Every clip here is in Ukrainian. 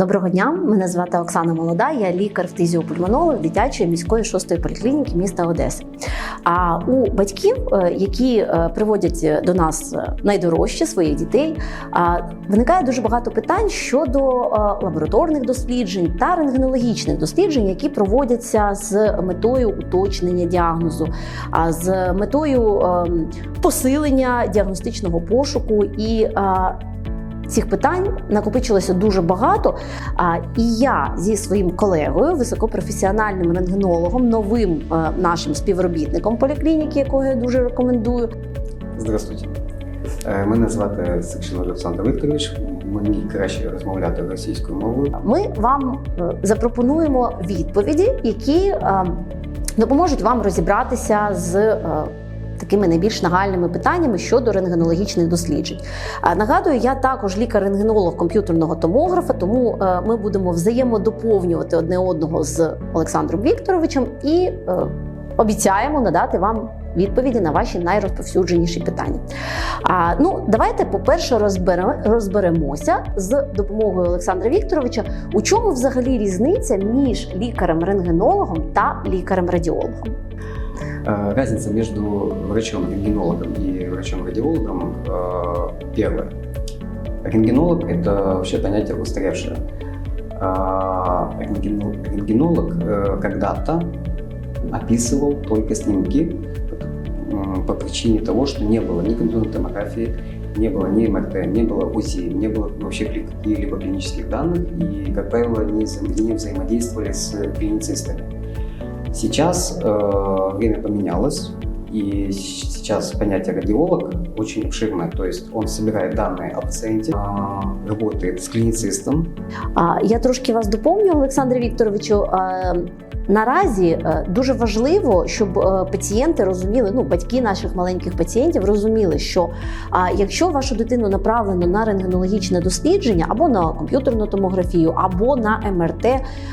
Доброго дня, мене звати Оксана Молода. Я лікар фтизіопульмонолог дитячої міської шостої поліклініки міста Одеси. А у батьків, е, які е, приводять до нас е, найдорожче своїх дітей, виникає дуже багато питань щодо лабораторних досліджень та рентгенологічних досліджень, які проводяться з метою уточнення діагнозу, а з метою ем, посилення діагностичного пошуку і. Цих питань накопичилося дуже багато. А, і я зі своїм колегою, високопрофесіональним рентгенологом, новим е, нашим співробітником поліклініки, якого я дуже рекомендую, Здравствуйте. Е, Мене звати Сакшин Олександр Вікторович. Мені краще розмовляти російською мовою. ми вам е, запропонуємо відповіді, які допоможуть вам розібратися з. Такими найбільш нагальними питаннями щодо рентгенологічних досліджень. Нагадую, я також лікар-рентгенолог комп'ютерного томографа, тому е, ми будемо взаємодоповнювати одне одного з Олександром Вікторовичем і е, обіцяємо надати вам відповіді на ваші найрозповсюдженіші питання. А, ну, давайте, по-перше, розбере, розберемося з допомогою Олександра Вікторовича, у чому взагалі різниця між лікарем-рентгенологом та лікарем-радіологом. Э, Разница между врачом-рентгенологом и врачом-радиологом э, первое. Рентгенолог – это вообще понятие устаревшее. Рентгено- Рентгенолог э, когда-то описывал только снимки по причине того, что не было ни компьютерной томографии, не было ни МРТ, не было УЗИ, не было вообще каких-либо клинических данных и, как правило, не, вза- не взаимодействовали с клиницистами. Сейчас э, время поменялось, и сейчас понятие радиолог очень обширное, то есть он собирает данные о пациенте, работает с клиницистом, Я трошки вас доповню, Олександре Вікторовичу. Наразі е, дуже важливо, щоб е, пацієнти розуміли, ну батьки наших маленьких пацієнтів розуміли, що якщо вашу дитину направлено на рентгенологічне дослідження або на комп'ютерну томографію, або на МРТ,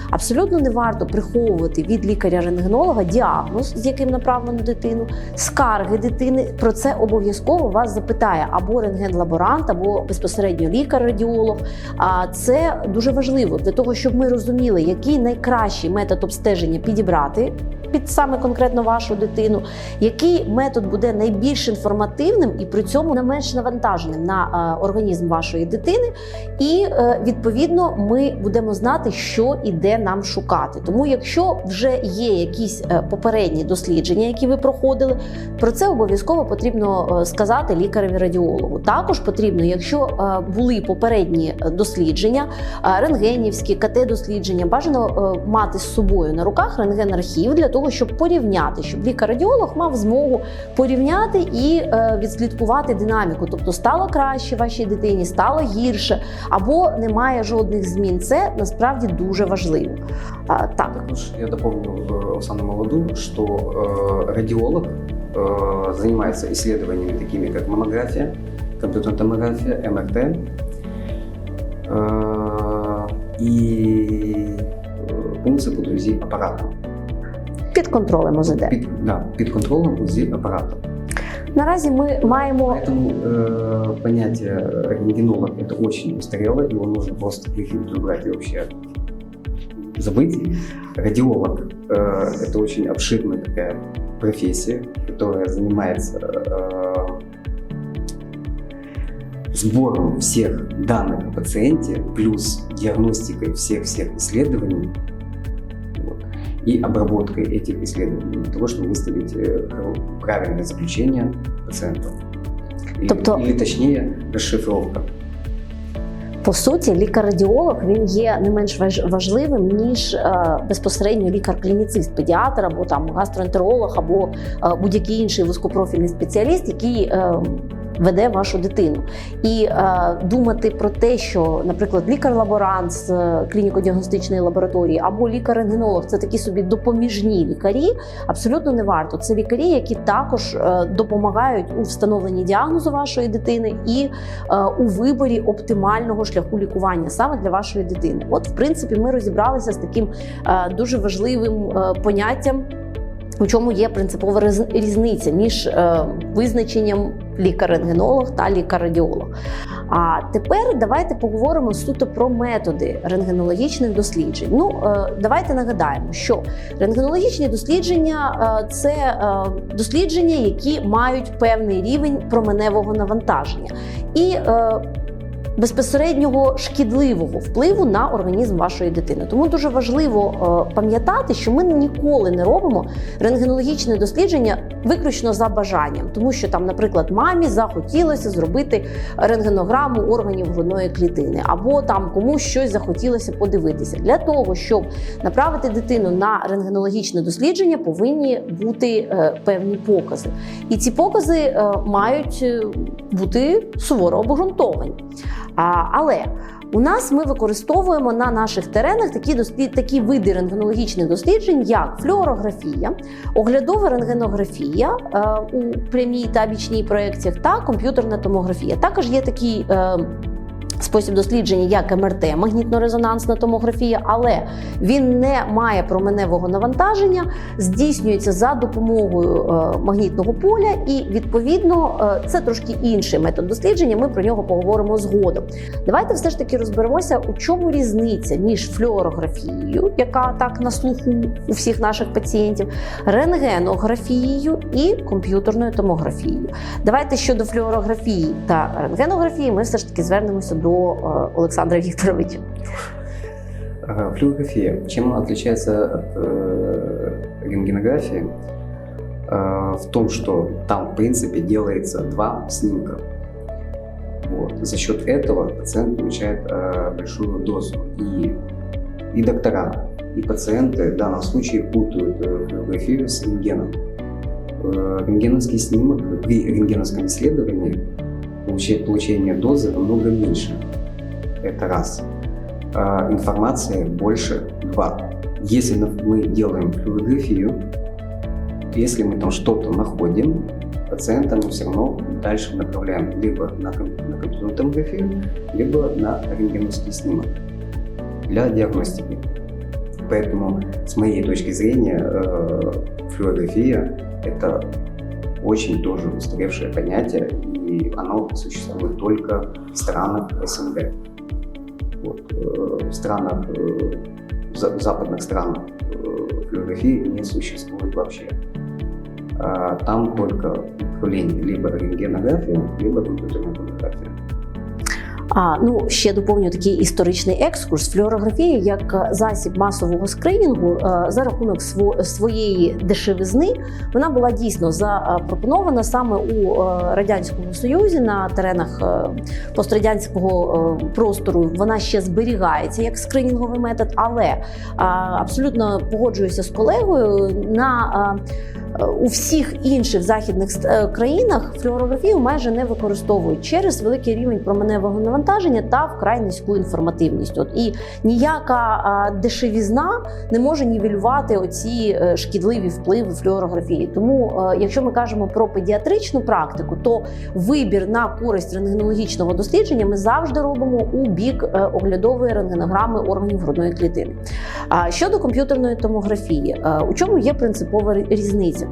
абсолютно не варто приховувати від лікаря-рентгенолога діагноз, з яким направлено дитину, скарги дитини. Про це обов'язково вас запитає або рентген-лаборант, або безпосередньо лікар-радіолог. А це дуже важливо для того, щоб ми розуміли, який найкращий метод обстеження підібрати під саме конкретно вашу дитину, який метод буде найбільш інформативним і при цьому не менш навантаженим на е, організм вашої дитини. І е, відповідно ми будемо знати, що і де нам шукати. Тому, якщо вже є якісь е, попередні дослідження, які ви проходили, про це обов'язково потрібно сказати лікареві-радіологу. Також потрібно, якщо були попередні дослідження, рентгенівські, КТ-дослідження, бажано е, мати з собою на руках рентген-архів для того, щоб порівняти, щоб лікар-радіолог мав змогу порівняти і е, відслідкувати динаміку. Тобто стало краще вашій дитині, стало гірше, або немає жодних змін. Це насправді дуже важливо. А, так. Також я дополню э, Оксану Молоду, что э, радиолог э, занимается исследованиями такими, как маммография, компьютерная томография, МРТ э, и э, функции под УЗИ аппаратом. Під контролем ОЗД. Під, да, під контролем УЗИ аппаратом. Наразі ми маємо Поэтому э, понятие рентгенолог это очень устарело, его нужно просто прикинуть, убрать и вообще забыть. Радиолог э, это очень обширная такая профессия, которая занимается э, сбором всех данных о пациенте, плюс диагностикой всех-всех исследований вот, и обработкой этих исследований для того, чтобы выставить э, правильное заключение пациенту. Или, Тобто- или точнее, расшифровка. По суті, лікар-радіолог він є не менш важ- важливим ніж е, безпосередньо лікар-клініцист, педіатр або там гастроентеролог, або е, будь-який інший вузькопрофільний спеціаліст, який е, веде вашу дитину. І е, думати про те, що, наприклад, лікар-лаборант з е, клініко-діагностичної лабораторії або лікар-рентгенолог це такі собі допоміжні лікарі, абсолютно не варто. Це лікарі, які також е, допомагають у встановленні діагнозу вашої дитини і е, у виборі оптимального шляху лікування саме для вашої дитини. От, в принципі, ми розібралися з таким е, дуже важливим е, поняттям. У чому є принципова різ- різниця між е, визначенням лікар-рентгенолог та лікар-радіолог. А тепер давайте поговоримо суто про методи рентгенологічних досліджень. Ну, е, давайте нагадаємо, що рентгенологічні дослідження е, це е, дослідження, які мають певний рівень променевого навантаження і безпосереднього шкідливого впливу на організм вашої дитини. Тому дуже важливо е, пам'ятати, що ми ніколи не робимо рентгенологічне дослідження виключно за бажанням, тому що там, наприклад, мамі захотілося зробити рентгенограму органів грудної клітини, або там комусь щось захотілося подивитися. Для того, щоб направити дитину на рентгенологічне дослідження, повинні бути е, певні покази. І ці покази е, мають бути суворо обґрунтовані. Але у нас ми використовуємо на наших теренах такі дослід, такі види рентгенологічних досліджень, як флюорографія, оглядова рентгенографія е, у прямій та бічній проекціях та комп'ютерна томографія. Також є такі. е, спосіб дослідження, як МРТ, магнітно-резонансна томографія, але він не має променевого навантаження, здійснюється за допомогою е, магнітного поля, і відповідно е, це трошки інший метод дослідження. Ми про нього поговоримо згодом. Давайте все ж таки розберемося, у чому різниця між флюорографією, яка так на слуху у всіх наших пацієнтів, рентгенографією і комп'ютерною томографією. Давайте щодо флюорографії та рентгенографії, ми все ж таки звернемося до е, Олександра Вікторовича. Э, Флюорография. Чем она отличается от э, рентгенографии? Э, в том, что там, в принципе, делается два снимка. Вот. За счет этого пациент получает э, большую дозу. И, и доктора, и пациенты в данном случае путают э, флюорографию с рентгеном. Э, рентгеновский снимок при рентгеновском исследовании получение, дозы намного меньше. Это раз. А, информации больше два. Если мы делаем флюорографию, если мы там что-то находим, пациента мы все равно дальше направляем либо на, на компьютерную томографию, либо на рентгеновский снимок для диагностики. Поэтому, с моей точки зрения, э, флюорография – это очень тоже устаревшее понятие, оно существует только в странах СНГ. Вот, э, в странах, э, в за- в западных странах э, флюорографии не существует вообще. А Там только направление либо рентгенография, либо компьютерная. А ну ще доповню такий історичний екскурс. Флюорографія як е, засіб масового скринінгу е, за рахунок сво- своєї дешевизни вона була дійсно запропонована саме у е, радянському союзі на теренах е, пострадянського е, простору. Вона ще зберігається як скринінговий метод, але абсолютно погоджуюся з колегою на. У всіх інших західних е, країнах флюорографію майже не використовують через великий рівень променевого навантаження та вкрай низьку інформативність. От і ніяка дешевізна не може нівелювати оці е, шкідливі впливи флюорографії. Тому, е, якщо ми кажемо про педіатричну практику, то вибір на користь рентгенологічного дослідження ми завжди робимо у бік оглядової рентгенограми органів грудної клітини. А щодо комп'ютерної томографії, у чому є принципова рі-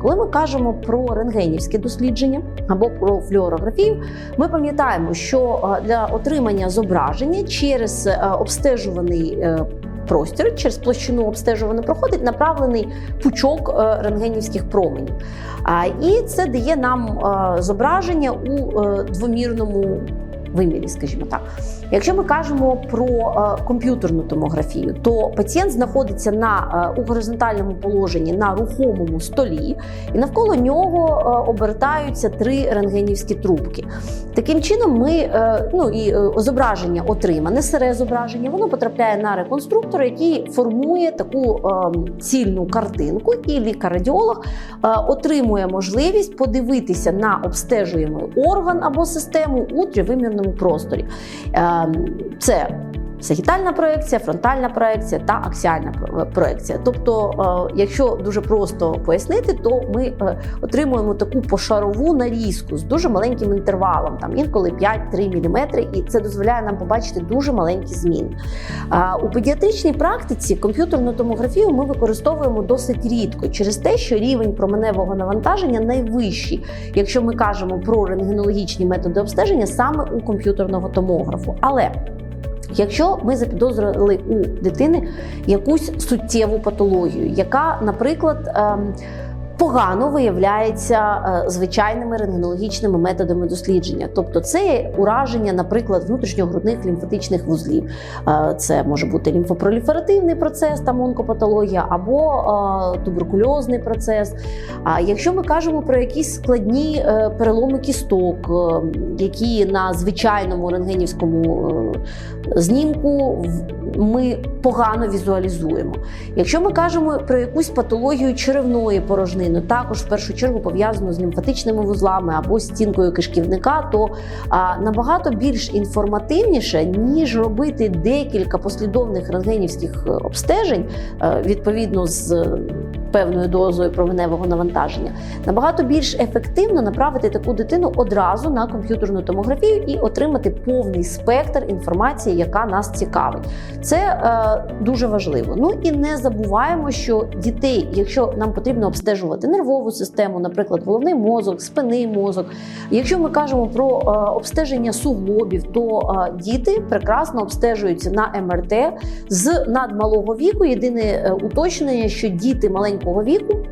Коли ми кажемо про рентгенівське дослідження або про флюорографію, ми пам'ятаємо, що е, для отримання зображення через е, обстежуваний е, простір, через площину обстежуваний проходить направлений пучок рентгенівських променів. І це дає нам зображення у двомірному вимірі, скажімо так. Якщо ми кажемо про е, комп'ютерну томографію, то пацієнт знаходиться на е, у горизонтальному положенні на рухомому столі, і навколо нього е, обертаються три рентгенівські трубки. Таким чином, ми ну і зображення отримане, сире зображення, воно потрапляє на реконструктор, який формує таку цільну картинку, і лікар-радіолог отримує можливість подивитися на обстежуємий орган або систему у тривимірному просторі. Е, Це сагітальна проекція, фронтальна проекція та аксіальна проекція. Тобто, е, якщо дуже просто пояснити, то ми е, отримуємо таку пошарову нарізку з дуже маленьким інтервалом, там інколи 5-3 мм, і це дозволяє нам побачити дуже маленькі зміни. У педіатричній практиці комп'ютерну томографію ми використовуємо досить рідко через те, що рівень променевого навантаження найвищий, якщо ми кажемо про рентгенологічні методи обстеження саме у комп'ютерного томографу. Але Якщо ми запідозрили у дитини якусь суттєву патологію, яка, наприклад, ем, погано виявляється е, звичайними рентгенологічними методами дослідження, тобто це ураження, наприклад, внутрішньогрудних лімфатичних вузлів, Е, це може бути лімфопроліферативний процес, там онкопатологія, або е, туберкульозний процес. А якщо ми кажемо про якісь складні переломи кісток, які на звичайному рентгенівському знімку ми погано візуалізуємо. Якщо ми кажемо про якусь патологію черевної порожнини, також в першу чергу пов'язану з лімфатичними вузлами або стінкою кишківника, то а, набагато більш інформативніше, ніж робити декілька послідовних рентгенівських е, обстежень е, відповідно з певною дозою променевого навантаження, набагато більш ефективно направити таку дитину одразу на комп'ютерну томографію і отримати повний спектр інформації, яка нас цікавить. Це е, дуже важливо. Ну і не забуваємо, що дітей, якщо нам потрібно обстежувати нервову систему, наприклад, головний мозок, спинний мозок. Якщо ми кажемо про е, обстеження суглобів, то е, діти прекрасно обстежуються на МРТ з надмалого віку. Єдине е, уточнення, що діти маленького віку.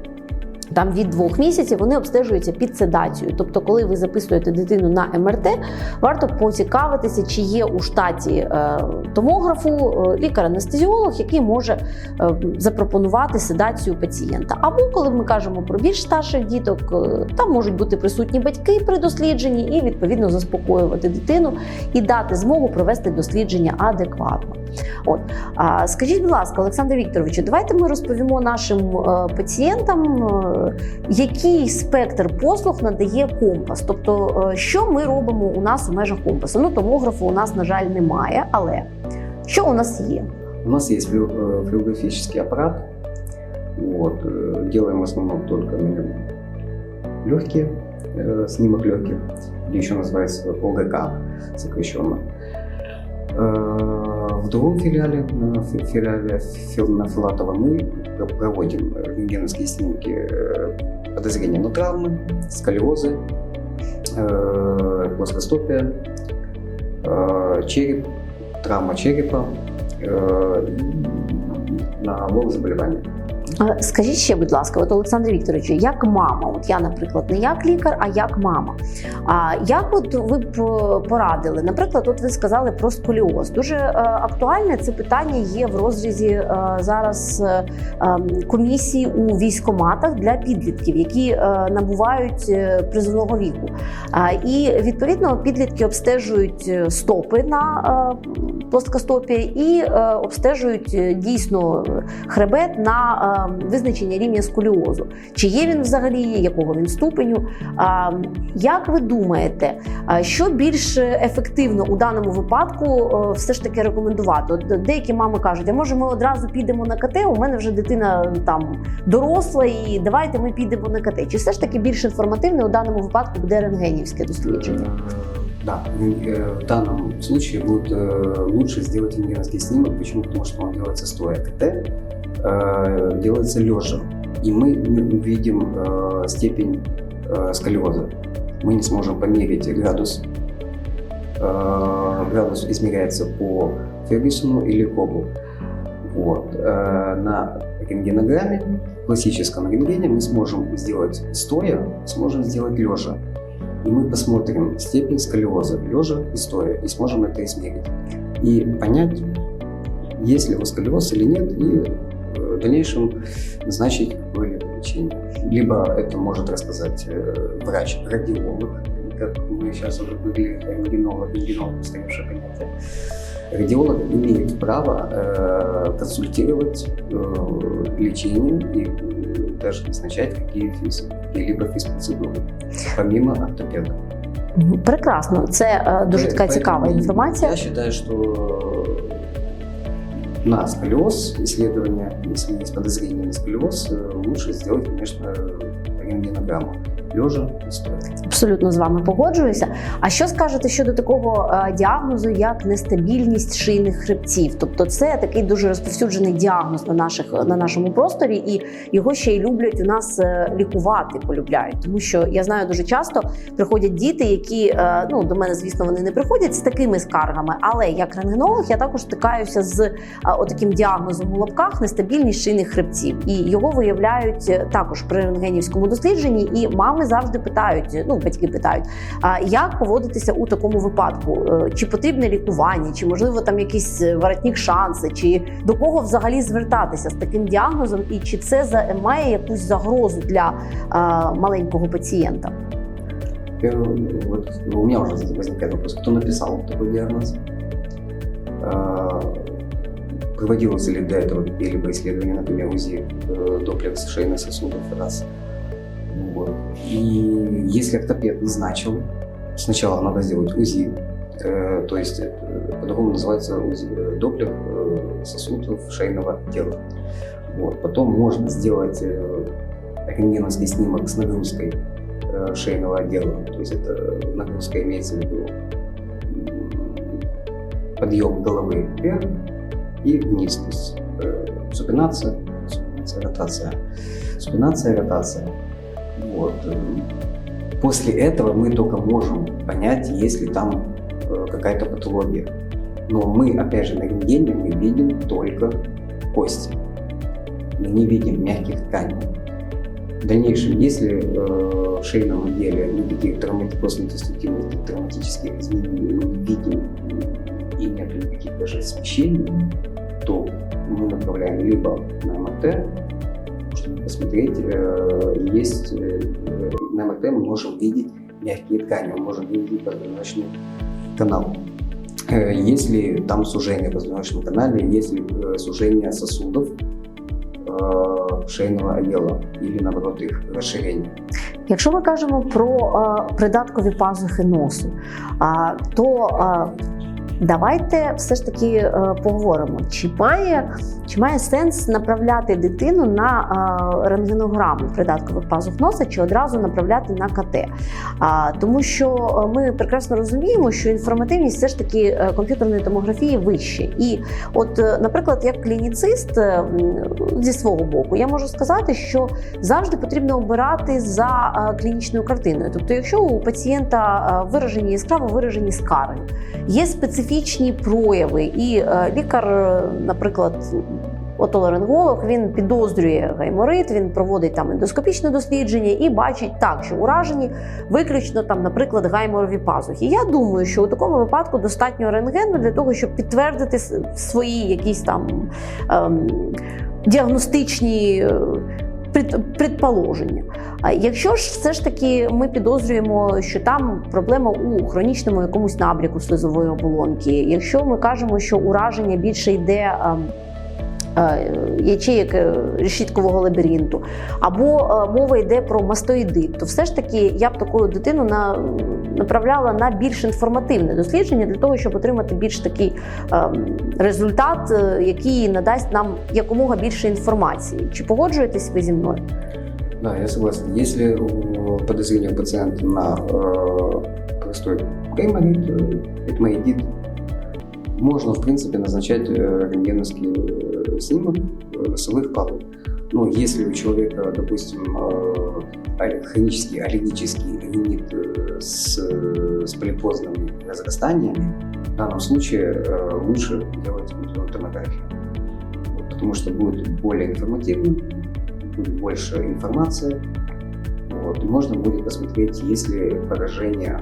Там від двох місяців вони обстежуються під седацією. Тобто, коли ви записуєте дитину на МРТ, варто поцікавитися, чи є у штаті е, томографу е, лікар-анестезіолог, який може е, запропонувати седацію пацієнта. Або коли ми кажемо про більш старших діток, там можуть бути присутні батьки при дослідженні і відповідно заспокоювати дитину і дати змогу провести дослідження адекватно. От скажіть, будь ласка, Олександр Вікторовичу, давайте ми розповімо нашим пацієнтам, який спектр послуг надає компас. Тобто, е, що ми робимо у нас у межах компасу? Ну, томографу у нас, на жаль, немає, але що у нас є? У нас есть флю- э, флюорографический аппарат. Вот, э, делаем в основном только легкие, снимок легких, или еще называется ОГК сокращенно. Э, В другом филиале, на фи- филиале Фил- на Филатова, мы пр- проводим рентгеновские снимки э, подозрения на травмы, сколиозы, э, плоскостопия, э, череп, травма черепа, на лоб заболевания. Скажіть ще, будь ласка, от Олександр Вікторовичу, як мама, от я, наприклад, не як лікар, а як мама. А як от ви б е, порадили? Наприклад, от ви сказали про сколіоз. Дуже е, актуальне це питання є в розрізі е, зараз е, е, комісії у військоматах для підлітків, які набувають призовного віку. І відповідно підлітки обстежують стопи на плоскостопі і обстежують дійсно хребет на визначення рівня сколіозу. Чи є він взагалі, якого він ступеню? Як ви думаєте, що більш ефективно у даному випадку е, все ж таки рекомендувати? От деякі мами кажуть, а може ми одразу підемо на КТ, у мене вже дитина там доросла, і давайте ми підемо на КТ. Чи все ж таки більш інформативне у даному випадку буде рентгенівське дослідження? Да, э, в данном случае будет э, лучше сделать рентгеновский снимок. Почему? Потому что он делается стоя. КТ э, делается лежа. И мы увидим степень сколиоза. Мы не сможем померить градус. Градус измеряется по Фергюсону или Кобу. Вот. На рентгенограмме, классическом рентгене, мы сможем сделать стоя, сможем сделать лежа. И мы посмотрим степень сколиоза лежа и стоя, и сможем это измерить. И понять, есть ли у сколиоз или нет, и э, в дальнейшем назначить какое-либо лечение. Либо это может рассказать э, врач-радиолог, как мы сейчас уже говорили, рентгенолог, рентгенолог, устаревшее понятие. Радиолог имеет право э, консультировать э, лечение и э, даже назначать какие физ, какие-либо физпроцедуры, помимо ортопеда. Прекрасно, це е, дуже така Поэтому цікава інформація. Я считаю, что на сколиоз исследования, если есть подозрение на сколиоз, э, лучше сделать, конечно, рентгенограмму. Лежа не стоит. Абсолютно з вами погоджуюся. А що скажете щодо такого е, діагнозу, як нестабільність шийних хребців? Тобто, це такий дуже розповсюджений діагноз на наших на нашому просторі, і його ще й люблять у нас е, лікувати, полюбляють. Тому що я знаю, дуже часто приходять діти, які е, ну до мене, звісно, вони не приходять з такими скаргами, але як рентгенолог я також стикаюся з отаким діагнозом у лапках нестабільність шийних хребців, і його виявляють також при рентгенівському дослідженні. І мами завжди питають, ну батьки питають, а як поводитися у такому випадку? Е, Чи потрібне лікування, чи можливо там якісь е, воротник шанси, чи до кого взагалі звертатися з таким діагнозом, і чи це за має якусь загрозу для е, маленького пацієнта? Первый, вот, ну, у меня уже возникает вопрос, кто написал такой диагноз? А, Проводилось ли до этого какие-либо исследования, например, УЗИ, э, доплер шейных сосудов, раз. Вот. И если ортопед назначил, сначала надо сделать УЗИ, э, то есть э, по-другому называется УЗИ, э, доплер э, сосудов шейного тела. Вот. Потом можно сделать э, рентгеновский снимок с нагрузкой э, шейного отдела. То есть это нагрузка имеется в виду подъем головы вверх и вниз. То есть э, супинация, супинация, ротация. Супинация, ротация. Вот. После этого мы только можем понять, есть ли там э, какая-то патология. Но мы, опять же, на рентгене мы видим только кости. Мы не видим мягких тканей. В дальнейшем, если э, в шейном отделе никаких травмати- постнатостативных травматических изменений мы не видим и нет никаких даже смещений, то мы направляем либо на МРТ, посмотреть, э, есть э, на МРТ мы можем видеть мягкие ткани, мы можем видеть позвоночный канал. Э, Если там сужение в позвоночном канале, если э, сужение сосудов э, шейного отдела или наоборот их расширение. Якщо ми кажемо про е, придаткові пазухи носу, а, то е, давайте все ж таки е, поговоримо, чи має, чи має сенс направляти дитину на е, рентгенограму придаткових пазух носа, чи одразу направляти на КТ. Тому що е, ми прекрасно розуміємо, що інформативність все ж таки комп'ютерної томографії вище. І от, наприклад, як клініцист зі свого боку, я можу сказати, що завжди потрібно обирати за клінічною картиною. Тобто, якщо у пацієнта виражені яскраво виражені скари, є специфічні прояви, і е, лікар, е, наприклад, Отоларинголог він підозрює гайморит, він проводить там ендоскопічне дослідження і бачить так, що уражені виключно там, наприклад, гайморові пазухи. Я думаю, що у такому випадку достатньо рентгену для того, щоб підтвердити свої якісь там ем, діагностичні. Предположення. Якщо ж все ж таки ми підозрюємо, що там проблема у хронічному якомусь набріку слизової оболонки, якщо ми кажемо, що ураження більше йде ем, е, ячеїк е, решіткового лабіринту, або е, мова йде про мастоїдит, то все ж таки я б таку дитину на, направляла на більш інформативне дослідження для того, щоб отримати більш такий ем, результат, е, який надасть нам якомога більше інформації. Чи погоджуєтесь ви зі мною? Да, я согласен. Если э, подозрение у пациента на э, простой гайморит, э, этмоидит, можно, в принципе, назначать э, рентгеновский э, снимок э, носовых пазух. Но если у человека, допустим, хронический аллергический ринит с, с полипозными разрастаниями, в данном случае лучше делать томографию. Потому что будет более информативно, будет больше информации. Вот, и можно будет посмотреть, есть ли поражение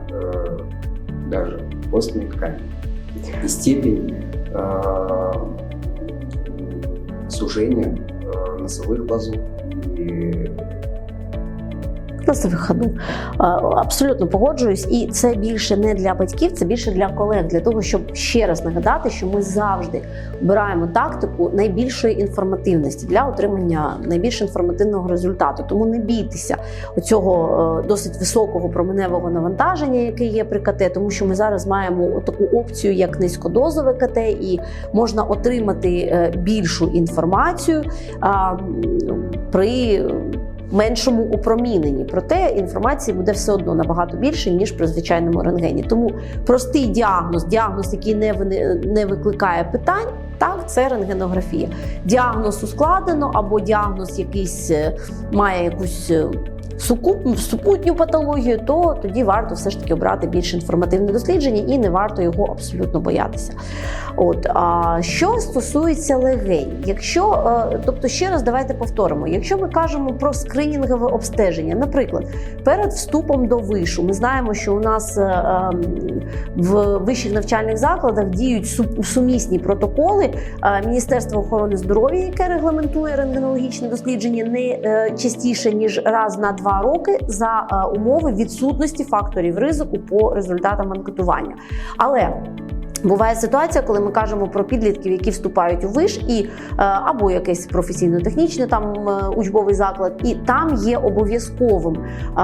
даже костной ткани и степень э, сужения э, носовых пазух и на ходу. Е, Абсолютно погоджуюсь, і це більше не для батьків, це більше для колег, для того, щоб ще раз нагадати, що ми завжди обираємо тактику найбільшої інформативності для отримання найбільш інформативного результату. Тому не бійтеся оцього е, досить високого променевого навантаження, яке є при КТ, тому що ми зараз маємо таку опцію, як низькодозове КТ, і можна отримати е, більшу інформацію при меншому упроміненні. Проте інформації буде все одно набагато більше, ніж при звичайному рентгені. Тому простий діагноз, діагноз, який не, не викликає питань. Так, це рентгенографія. Діагноз ускладнено або діагноз якийсь е, має якусь е, супутню патологію, то тоді варто все ж таки обрати більш інформативне дослідження і не варто його абсолютно боятися. От а що стосується легень, якщо е, тобто ще раз давайте повторимо, якщо ми кажемо про скринінгове обстеження, наприклад, перед вступом до вишу, ми знаємо, що у нас е, ем, в вищих навчальних закладах діють су- сумісні протоколи Е, Міністерства охорони здоров'я, яке регламентує рентгенологічне дослідження не частіше ніж раз на два роки за е, умови відсутності факторів ризику по результатам анкетування. Але Буває ситуація, коли ми кажемо про підлітків, які вступають у виш, і е, або якийсь професійно-технічний там е, учбовий заклад, і там є обов'язковим е,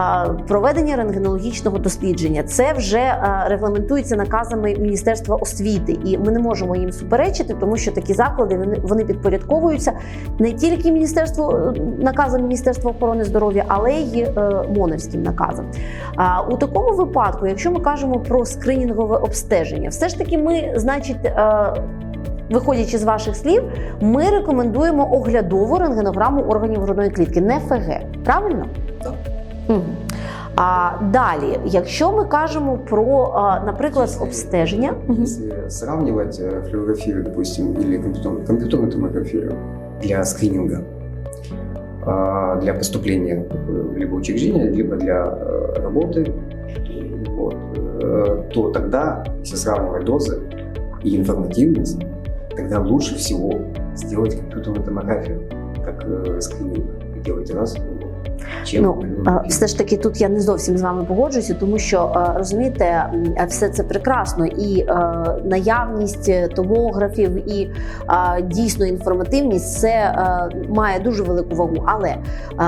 проведення рентгенологічного дослідження. Це вже регламентується наказами Міністерства освіти, і ми не можемо їм суперечити, тому що такі заклади вони, підпорядковуються не тільки міністерству наказам Міністерства охорони здоров'я, але й монерським наказам. А у такому випадку, якщо ми кажемо про скринінгове обстеження, все ж таки ми, значить. е, Виходячи з ваших слів, ми рекомендуємо оглядову рентгенограму органів грудної клітки, не ФГ. Правильно? Так. Угу. А далі, якщо ми кажемо про, а, наприклад, Если- обстеження, Мгм. Если сравнивать э, флюорографию, допустим, или компьютер- компьютерную томографию для скрининга, а, для поступления э, либо учреждения, либо для э, работы, вот, э, то тогда, если сравнивать дозы и информативность, тогда лучше всего сделать компьютерную томографию как э, скрининг. Вы делаете раз, в Ну, Все ж таки, тут я не зовсім з вами погоджуюся, тому що розумієте, все це прекрасно, і наявність томографів, і дійсно інформативність це має дуже велику вагу. Але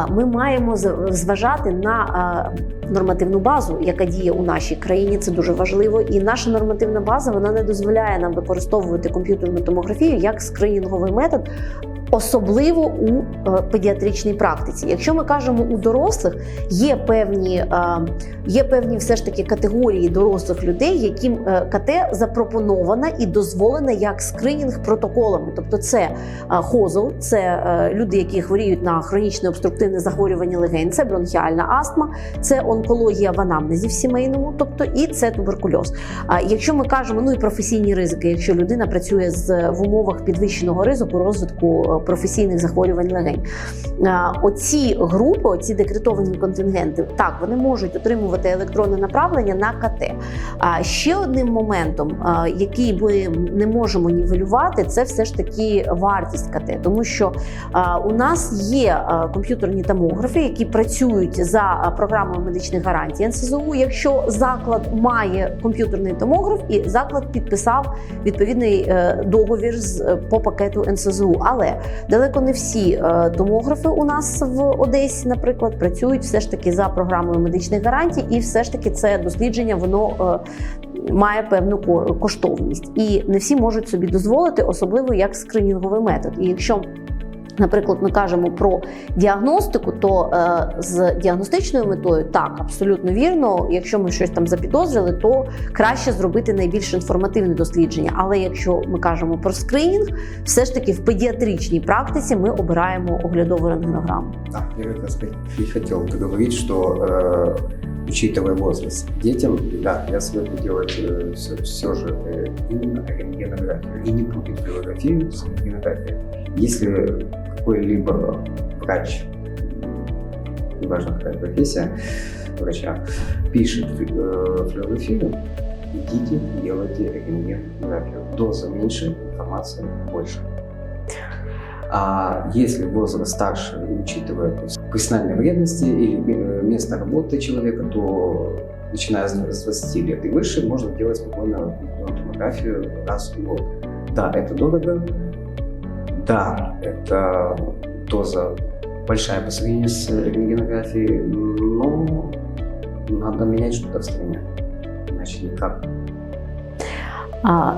ми маємо зважати на нормативну базу, яка діє у нашій країні. Це дуже важливо. І наша нормативна база вона не дозволяє нам використовувати комп'ютерну томографію як скринінговий метод. Особливо у е, педіатричній практиці. Якщо ми кажемо у дорослих, є певні, е, є певні все ж таки категорії дорослих людей, яким е, КТ запропонована і дозволена як скринінг протоколами. Тобто, це хозол, це люди, які хворіють на хронічне обструктивне захворювання легень, це бронхіальна астма, це онкологія в анамнезі в сімейному, тобто і це туберкульоз. А якщо ми кажемо, ну і професійні ризики, якщо людина працює з в умовах підвищеного ризику розвитку професійних захворювань легень, оці групи, оці декретовані контингенти, так вони можуть отримувати електронне направлення на КТ. А ще одним моментом, який ми не можемо нівелювати, це все ж таки вартість КТ, тому що у нас є комп'ютерні томографи, які працюють за програмою медичних гарантій НСЗУ. Якщо заклад має комп'ютерний томограф і заклад підписав відповідний е, договір з е, по пакету НСЗУ. Але далеко не всі е, томографи у нас в Одесі, наприклад, працюють все ж таки за програмою медичних гарантій, і все ж таки це дослідження воно. е, Має певну коштовність, і не всі можуть собі дозволити, особливо як скринінговий метод. І якщо Наприклад, ми кажемо про діагностику, то е, з діагностичною метою так, абсолютно вірно. Якщо ми щось там запідозрили, то краще зробити найбільш інформативне дослідження. Але якщо ми кажемо про скринінг, все ж таки в педіатричній практиці ми обираємо оглядову рентгенограму. Да, я как раз и хотел договорить, что э, учитывая возраст детям, да, я советую делать все, все же э, именно рентгенографию. И не путать флюорографию с рентгенографией. Если какой-либо врач, неважно какая профессия врача, пишет э, флюорографию, идите делайте рентгенографию. Доза меньше, информации больше. А если возраст старше, учитывая профессиональные вредности или э, место работы человека, то начиная с 20 лет и выше можно делать спокойно томографию раз в год. Да, это дорого. Да, это доза большая по сравнению с рентгенографией, но надо менять что-то в стране. Иначе никак.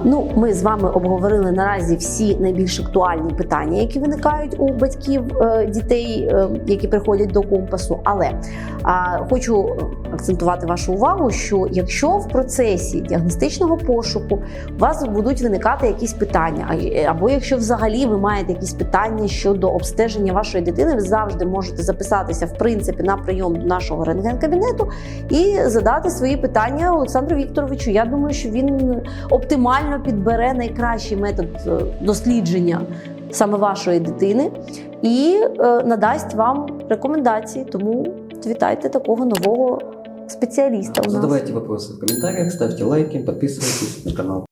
Ну, ми з вами обговорили наразі всі найбільш актуальні питання, які виникають у батьків е, дітей, е, які приходять до компасу. Але хочу акцентувати вашу увагу, що якщо в процесі діагностичного пошуку у вас будуть виникати якісь питання, або якщо взагалі ви маєте якісь питання щодо обстеження вашої дитини, ви завжди можете записатися в принципі на прийом до нашого рентген-кабінету і задати свої питання Олександру Вікторовичу. Я думаю, що він оптимально підбере найкращий метод е, дослідження саме вашої дитини і е, надасть вам рекомендації. Тому вітайте такого нового спеціаліста. У нас. Задавайте вопросы в комментариях, ставьте лайки, подписывайтесь на канал.